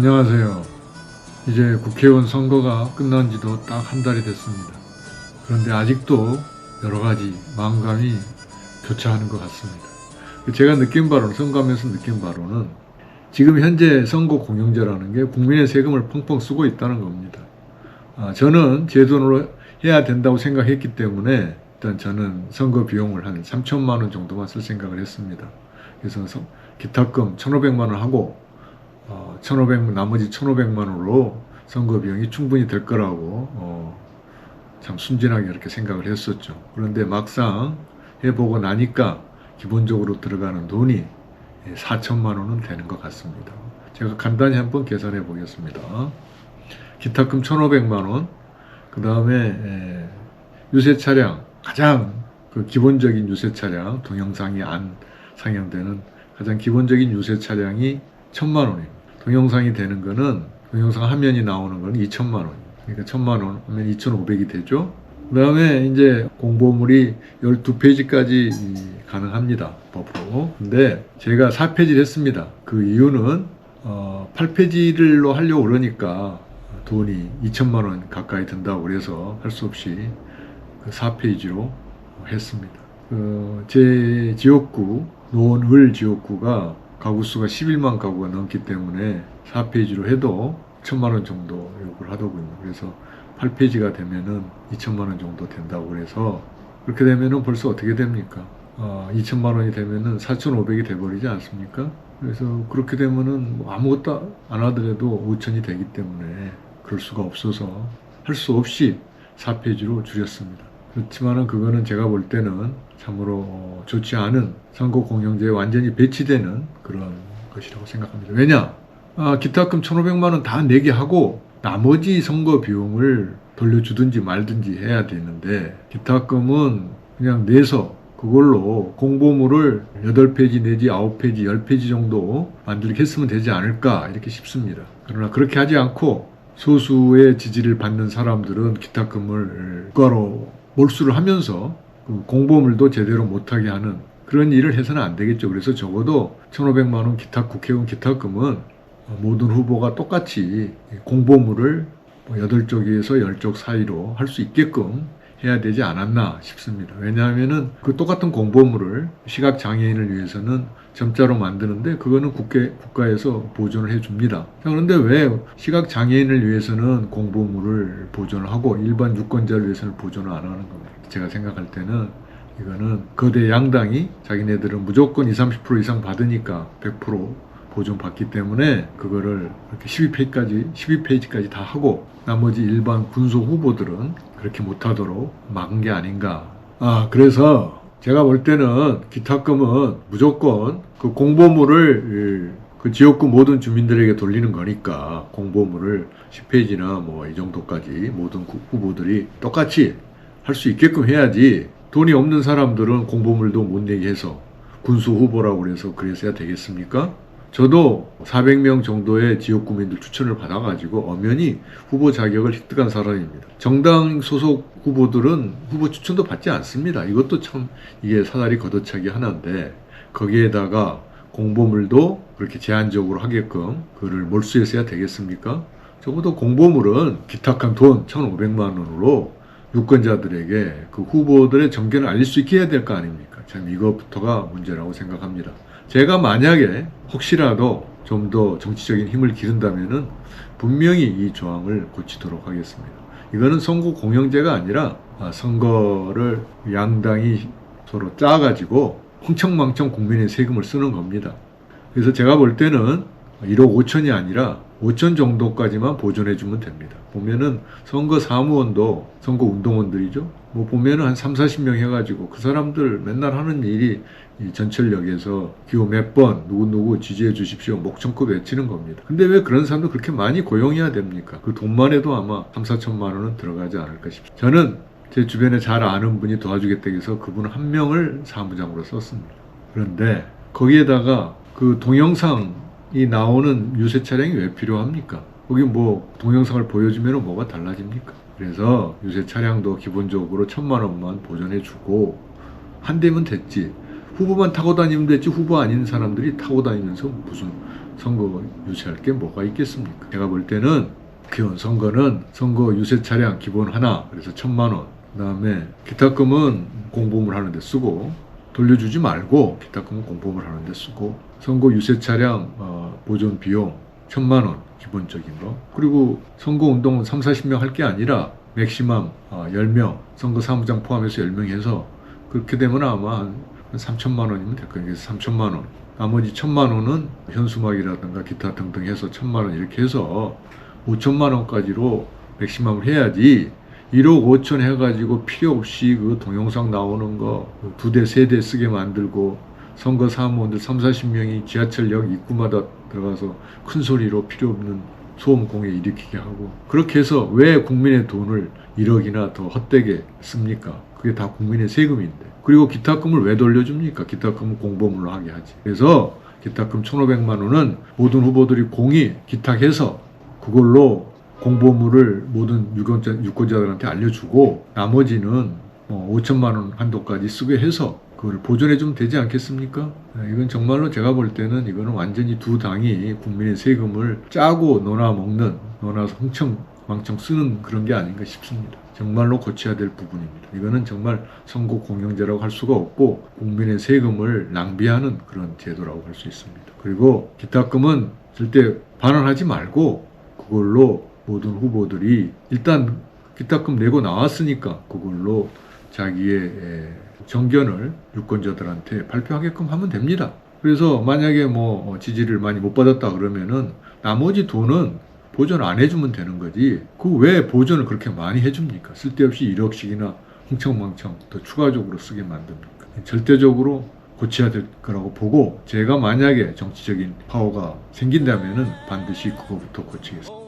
안녕하세요. 이제 국회의원 선거가 끝난 지도 딱 한 달이 됐습니다. 그런데 아직도 여러 가지 마음감이 교차하는 것 같습니다. 제가 느낀 바로는, 선거하면서 느낀 바로는 지금 현재 선거 공영제라는 게 국민의 세금을 펑펑 쓰고 있다는 겁니다. 아, 저는 제 돈으로 해야 된다고 생각했기 때문에 일단 저는 선거 비용을 한 3천만 원 정도만 쓸 생각을 했습니다. 그래서 서- 기타금 1,500만 원 하고 어, 1,500만 나머지 1,500만 원으로 선거 비용이 충분히 될 거라고 어, 참 순진하게 이렇게 생각을 했었죠. 그런데 막상 해보고 나니까 기본적으로 들어가는 돈이 4천만 원은 되는 것 같습니다. 제가 간단히 한번 계산해 보겠습니다. 기타금 1,500만 원, 그 다음에 유세 차량 가장 그 기본적인 유세 차량 동영상이 안 상영되는 가장 기본적인 유세 차량이 1,000만 원입니다. 동영상이 되는 거는 동영상 화면이 나오는 건 2천만 원. 그러니까 1천만 원 하면 2,500이 되죠. 그 다음에 이제 공보물이 12페이지까지 가능합니다. 버프로. 근데 제가 4페이지를 했습니다. 그 이유는 어, 8페이지를로 하려고 그러니까 돈이 2천만 원 가까이 든다고 그래서 할 수 없이 그 4페이지로 했습니다. 그제 지역구 노원을 지역구가 가구 수가 11만 가구가 넘기 때문에 4페이지로 해도 1천만 원 정도 요구를 하더군요. 그래서 8페이지가 되면은 2천만 원 정도 된다고 그래서 그렇게 되면은 벌써 어떻게 됩니까? 어, 2천만 원이 되면은 4,500이 돼버리지 않습니까? 그래서 그렇게 되면은 뭐 아무것도 안 하더라도 5천이 되기 때문에 그럴 수가 없어서 할 수 없이 4페이지로 줄였습니다. 그렇지만은 그거는 제가 볼 때는 참으로 어, 좋지 않은 선거 공영제에 완전히 배치되는 그런 것이라고 생각합니다. 왜냐? 아, 기타금 1,500만 원 다 내게 하고 나머지 선거 비용을 돌려주든지 말든지 해야 되는데 기타금은 그냥 내서 그걸로 공보물을 8페이지 내지 9페이지, 10페이지 정도 만들게 했으면 되지 않을까 이렇게 싶습니다. 그러나 그렇게 하지 않고 소수의 지지를 받는 사람들은 기타금을 국가로 몰수를 하면서 그 공보물도 제대로 못하게 하는 그런 일을 해서는 안 되겠죠. 그래서 적어도 1,500만 원 기타 국회의원 기타금은 모든 후보가 똑같이 공보물을 8쪽에서 10쪽 사이로 할 수 있게끔 해야 되지 않았나 싶습니다. 왜냐하면은 그 똑같은 공보물을 시각 장애인을 위해서는 점자로 만드는데 그거는 국회, 국가에서 보존을 해줍니다. 자, 그런데 왜 시각 장애인을 위해서는 공보물을 보존을 하고 일반 유권자를 위해서는 보존을 안 하는 겁니다. 제가 생각할 때는 이거는 거대 양당이 자기네들은 무조건 20, 30% 이상 받으니까 100% 보존 받기 때문에 그거를 이렇게 12페이지까지 12페이지까지 다 하고 나머지 일반 군소 후보들은 그렇게 못하도록 막은 게 아닌가. 아 그래서 제가 볼 때는 기타금은 무조건 그 공보물을 그 지역구 모든 주민들에게 돌리는 거니까 공보물을 10페이지나 뭐 이 정도까지 모든 구- 후보들이 똑같이 할 수 있게끔 해야지 돈이 없는 사람들은 공보물도 못 내게 해서 군수 후보라고 그래서 그랬어야 되겠습니까? 저도 400명 정도의 지역구민들 추천을 받아가지고 엄연히 후보 자격을 획득한 사람입니다. 정당 소속 후보들은 후보 추천도 받지 않습니다. 이것도 참 이게 사다리 걷어차기 하나인데 거기에다가 공보물도 그렇게 제한적으로 하게끔 그를 몰수했어야 되겠습니까? 적어도 공보물은 기탁한 돈 1,500만 원으로 유권자들에게 그 후보들의 정견을 알릴 수 있게 해야 될 거 아닙니까? 참 이것부터가 문제라고 생각합니다. 제가 만약에 혹시라도 좀 더 정치적인 힘을 기른다면은 분명히 이 조항을 고치도록 하겠습니다. 이거는 선거 공영제가 아니라 아, 선거를 양당이 서로 짜가지고 흥청망청 국민의 세금을 쓰는 겁니다. 그래서 제가 볼 때는 1억 5천이 아니라 5천 정도까지만 보존해주면 됩니다. 보면은 선거 사무원도 선거 운동원들이죠. 뭐 보면은 한 3, 40명 해가지고 그 사람들 맨날 하는 일이 이 전철역에서 기호 몇 번 누구누구 지지해 주십시오 목청껏 외치는 겁니다. 근데 왜 그런 사람들 그렇게 많이 고용해야 됩니까? 그 돈만 해도 아마 3, 4천만 원은 들어가지 않을까 싶습니다. 저는 제 주변에 잘 아는 분이 도와주겠다고 해서 그분 한 명을 사무장으로 썼습니다. 그런데 거기에다가 그 동영상이 나오는 유세 차량이 왜 필요합니까? 거기 뭐 동영상을 보여주면 뭐가 달라집니까? 그래서 유세 차량도 기본적으로 천만 원만 보존해주고 한 대면 됐지. 후보만 타고 다니면 됐지 후보 아닌 사람들이 타고 다니면서 무슨 선거 유세할 게 뭐가 있겠습니까? 제가 볼 때는 국회의원 선거는 선거 유세 차량 기본 하나 그래서 천만 원 그다음에 기타금은 공보물 하는데 쓰고 돌려주지 말고 기타금은 공보물 하는데 쓰고 선거 유세 차량 어, 보존 비용 천만 원 기본적인 거 그리고 선거 운동은 3, 40명 할 게 아니라 맥시멈 어, 10명 선거 사무장 포함해서 10명 해서 그렇게 되면 아마 한 3천만 원이면 될 거예요. 그래서 3천만 원. 나머지 천만 원은 현수막이라든가 기타 등등 해서 천만 원 이렇게 해서 5천만 원까지로 맥시멈을 해야지 1억 5천 해가지고 필요 없이 그 동영상 나오는 거 두 대, 세 대 쓰게 만들고 선거 사무원들 3, 40명이 지하철역 입구마다 들어가서 큰 소리로 필요 없는 소음 공해 일으키게 하고 그렇게 해서 왜 국민의 돈을 1억이나 더 헛되게 씁니까? 그게 다 국민의 세금인데 그리고 기타금을 왜 돌려줍니까? 기타금은 공보물로 하게 하지 그래서 기타금 1,500만 원은 모든 후보들이 공이 기탁해서 그걸로 공보물을 모든 유권자, 유권자들한테 알려주고 나머지는 뭐 5천만 원 한도까지 쓰게 해서 그걸 보존해 주면 되지 않겠습니까? 네, 이건 정말로 제가 볼 때는 이거는 완전히 두 당이 국민의 세금을 짜고 논아 먹는 논아서 흥청망청 쓰는 그런 게 아닌가 싶습니다. 정말로 고쳐야 될 부분입니다. 이거는 정말 선거 공영제라고 할 수가 없고 국민의 세금을 낭비하는 그런 제도라고 할 수 있습니다. 그리고 기타금은 절대 반환하지 말고 그걸로 모든 후보들이 일단 기타금 내고 나왔으니까 그걸로 자기의 에, 정견을 유권자들한테 발표하게끔 하면 됩니다. 그래서 만약에 뭐 어, 지지를 많이 못 받았다 그러면은 나머지 돈은 보존 안 해주면 되는 거지. 그 왜 보존을 그렇게 많이 해줍니까? 쓸데없이 1억씩이나 흥청망청 더 추가적으로 쓰게 만듭니까? 절대적으로 고쳐야 될 거라고 보고 제가 만약에 정치적인 파워가 생긴다면은 반드시 그거부터 고치겠습니다.